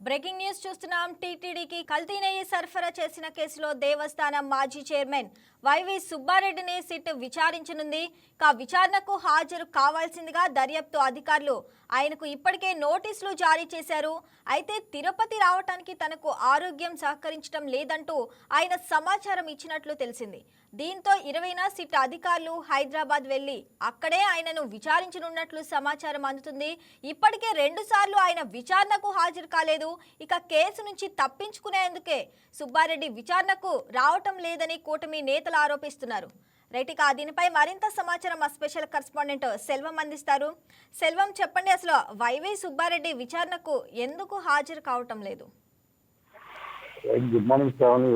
Breaking news చూస్తున్నాం. టీటీడీకి కల్తీ నెయ్యి సరఫరా చేసిన కేసులో దేవస్థానం మాజీ చైర్మన్ వైవి సుబ్బారెడ్డిని సిట్ విచారించనుంది. కా విచారణకు హాజరు కావాల్సిందిగా దర్యాప్తు అధికారులు ఆయనకు ఇప్పటికే నోటీసులు జారీ చేశారు. అయితే తిరుపతి రావటానికి తనకు ఆరోగ్యం సహకరించడం లేదంటూ ఆయన సమాచారం ఇచ్చినట్లు తెలిసింది. దీంతో ఇరవైన సిట్ అధికారులు హైదరాబాద్ వెళ్ళి అక్కడే ఆయనను విచారించనున్నట్లు సమాచారం అందుతుంది. ఇప్పటికే రెండు సార్లు ఆయన విచారణకు హాజరు కాలేదు. ఇక కేసు నుంచి తప్పించుకునేందుకే సుబ్బారెడ్డి విచారణకు రావటం లేదని కూటమి నేతలు ఆరోపిస్తున్నారు. రైట్ దీనిపై మరింత సమాచారం మా స్పెషల్ కరస్పాండెంట్ సెల్వం అందిస్తారు. సెల్వం చెప్పండి అసలు వైవి సుబ్బారెడ్డి విచారణకు ఎందుకు హాజరు కావటం లేదు? గుడ్ మార్నింగ్ శ్రావణి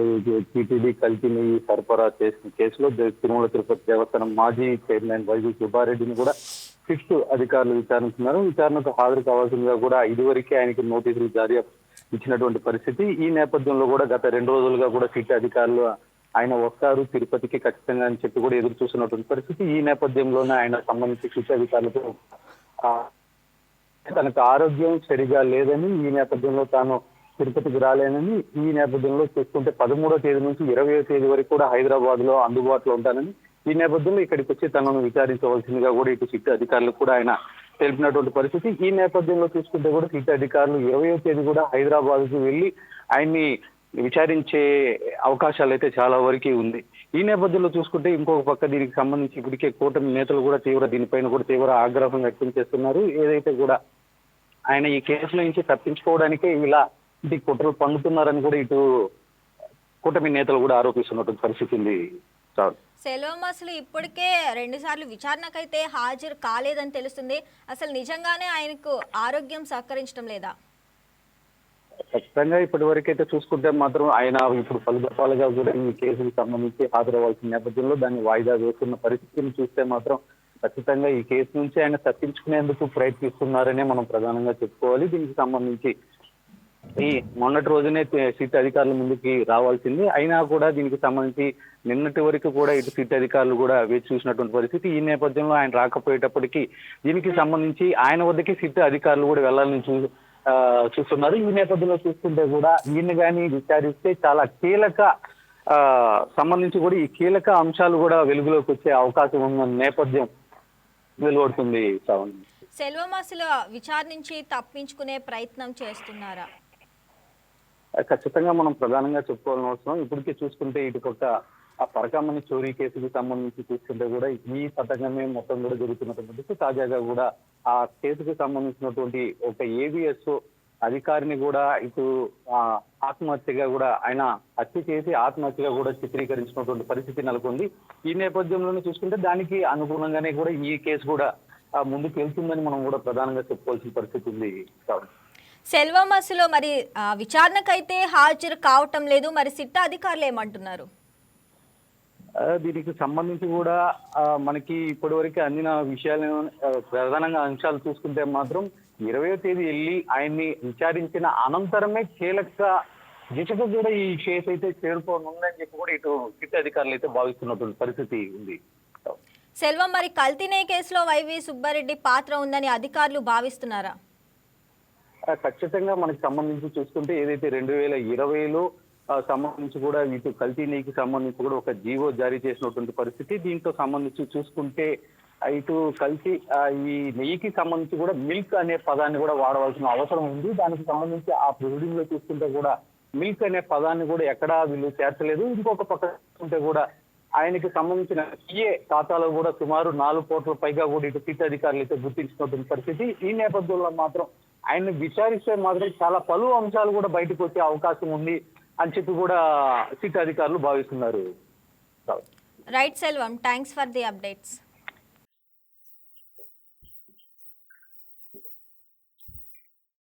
టీటీడీ కల్తీని సరఫరా చేసిన కేసులో తిరుమల తిరుపతి దేవస్థానం మాజీ చైర్మన్ వైజు సుబ్బారెడ్డిని కూడా ఫిఫ్త్ అధికారులు విచారిస్తున్నారు. విచారణకు హాజరు కావాల్సిందిగా కూడా ఇదివరకే ఆయనకి నోటీసులు జారీ ఇచ్చినటువంటి పరిస్థితి. ఈ నేపథ్యంలో కూడా గత రెండు రోజులుగా కూడా సిటీ అధికారులు ఆయన వస్తారు తిరుపతికి ఖచ్చితంగా అని చెప్పి కూడా ఎదురు చూస్తున్నటువంటి పరిస్థితి. ఈ నేపథ్యంలోనే ఆయన సంబంధించి సిట్ అధికారులతో తనకు ఆరోగ్యం సరిగా లేదని ఈ నేపథ్యంలో తాను తిరుపతికి రాలేనని ఈ నేపథ్యంలో చూసుకుంటే పదమూడో తేదీ నుంచి ఇరవయో తేదీ వరకు కూడా హైదరాబాద్లో అందుబాటులో ఉంటానని ఈ నేపథ్యంలో ఇక్కడికి వచ్చి తనను విచారించవలసిందిగా కూడా ఇటు సిట్ అధికారులకు కూడా ఆయన తెలిపినటువంటి పరిస్థితి. ఈ నేపథ్యంలో చూసుకుంటే కూడా సిట్ అధికారులు ఇరవయో తేదీ కూడా హైదరాబాద్కు వెళ్ళి ఆయన్ని విచారించే అవకాశాలు అయితే చాలా వరకు ఉంది. ఈ నేపథ్యంలో చూసుకుంటే ఇంకొక పక్క దీనికి సంబంధించి ఇప్పటికే కూటమి నేతలు కూడా తీవ్ర దీనిపైన కూడా తీవ్ర ఆగ్రహం వ్యక్తం చేస్తున్నారు. ఏదైతే కూడా ఆయన ఈ కేసుల నుంచి తప్పించుకోవడానికే ఇలా ఇటు కుట్రలు పండుతున్నారని కూడా ఇటు కూటమి నేతలు కూడా ఆరోపిస్తున్నటువంటి పరిస్థితి ఉంది సార్. సెల్వం అసలు ఇప్పటికే రెండుసార్లు విచారణకైతే హాజరు కాలేదని తెలుస్తుంది. అసలు నిజంగానే ఆయనకు ఆరోగ్యం సహకరించడం లేదా? ఖచ్చితంగా ఇప్పటి వరకు అయితే చూసుకుంటే మాత్రం ఆయన ఇప్పుడు పలు దఫాలుగా కూడా ఈ కేసుకు సంబంధించి హాజరవ్వాల్సిన నేపథ్యంలో దాన్ని వాయిదా వేస్తున్న పరిస్థితిని చూస్తే మాత్రం ఖచ్చితంగా ఈ కేసు నుంచి ఆయన తప్పించుకునేందుకు ప్రయత్నిస్తున్నారనే మనం ప్రధానంగా చెప్పుకోవాలి. దీనికి సంబంధించి ఈ మొన్నటి రోజునే సిట్ అధికారుల ముందుకి రావాల్సింది. అయినా కూడా దీనికి సంబంధించి నిన్నటి వరకు కూడా ఇటు సిట్ అధికారులు కూడా వేచి చూసినటువంటి పరిస్థితి. ఈ నేపథ్యంలో ఆయన రాకపోయేటప్పటికీ దీనికి సంబంధించి ఆయన వద్దకి సిట్ అధికారులు కూడా వెళ్ళాలని చూ చూస్తున్నారు. ఈ నేపథ్యంలో చూస్తుంటే కూడా ఈయన కానీ విచారిస్తే చాలా కీలక సంబంధించి కూడా ఈ కీలక అంశాలు కూడా వెలుగులోకి వచ్చే అవకాశం ఉన్న నేపథ్యం వెలువడుతుంది శ్రావణి. సెల్వం విచారణ నుంచి తప్పించుకునే ప్రయత్నం చేస్తున్నారా? ఖచ్చితంగా మనం ప్రధానంగా చెప్పుకోవాల్సిన అవసరం. ఇప్పటికే చూసుకుంటే ఇటుపక్క ఆ పరకామణి చోరీ కేసుకి సంబంధించి చూసుకుంటే కూడా ఈ పథకమే మొత్తం కూడా జరుగుతున్నటువంటి తాజాగా కూడా ఆ కేసుకు సంబంధించినటువంటి ఒక ఏబిఎస్ అధికారిని కూడా ఇటు ఆత్మహత్యగా కూడా ఆయన హత్య చేసి ఆత్మహత్యగా కూడా చిత్రీకరించినటువంటి పరిస్థితి నెలకొంది. ఈ నేపథ్యంలోనే చూసుకుంటే దానికి అనుగుణంగానే కూడా ఈ కేసు కూడా ముందుకు వెళ్తుందని మనం కూడా ప్రధానంగా చెప్పుకోవాల్సిన పరిస్థితి ఉంది. కాబట్టి సెల్వం అసలు మరి విచారణకైతే హాజరు కావటం లేదు. మరి సిట్ట అధికారులు ఏమంటున్నారు? దీనికి సంబంధించి కూడా మనకి ఇప్పటివరకు అందిన విషయాలు ప్రధానంగా అంశాలు చూసుకుంటే మాత్రం ఇరవయో తేదీ వెళ్ళి ఆయన్ని విచారించిన అనంతరమే కీలక దిశకు కూడా ఈ కేసు అయితే చేరుకోనుందని చెప్పి కూడా ఇటు సిట్ అధికారులు అయితే భావిస్తున్నటువంటి పరిస్థితి ఉంది. సెల్వం మరి కల్తీనే కేసులో వైవి సుబ్బారెడ్డి పాత్ర ఉందని అధికారులు భావిస్తున్నారా? ఖచ్చితంగా మనకి సంబంధించి చూసుకుంటే ఏదైతే రెండు వేల ఇరవైలో సంబంధించి కూడా ఇటు కల్తీ నెయ్యికి సంబంధించి కూడా ఒక జీవో జారీ చేసినటువంటి పరిస్థితి. దీంతో సంబంధించి చూసుకుంటే ఇటు కల్తీ ఈ నెయ్యికి సంబంధించి కూడా మిల్క్ అనే పదాన్ని కూడా వాడవలసిన అవసరం ఉంది. దానికి సంబంధించి ఆ ప్రొసీడింగ్లో చూసుకుంటే కూడా మిల్క్ అనే పదాన్ని కూడా ఎక్కడా వీళ్ళు చేర్చలేదు. ఇంకొక పక్క చూసుకుంటే కూడా ఆయనకి సంబంధించిన పిఏ ఖాతాలో కూడా సుమారు నాలుగు కోట్ల పైగా కూడా ఇటు సిట్ అధికారులు అయితే గుర్తించినటువంటి పరిస్థితి. ఈ నేపథ్యంలో మాత్రం ఆయన్ని విచారిస్తే మాత్రం చాలా పలు అంశాలు కూడా బయటకు వచ్చే అవకాశం ఉంది అని చెప్పి కూడా సిట్ అధికారులు భావిస్తున్నారు. Right Selvam thanks for the updates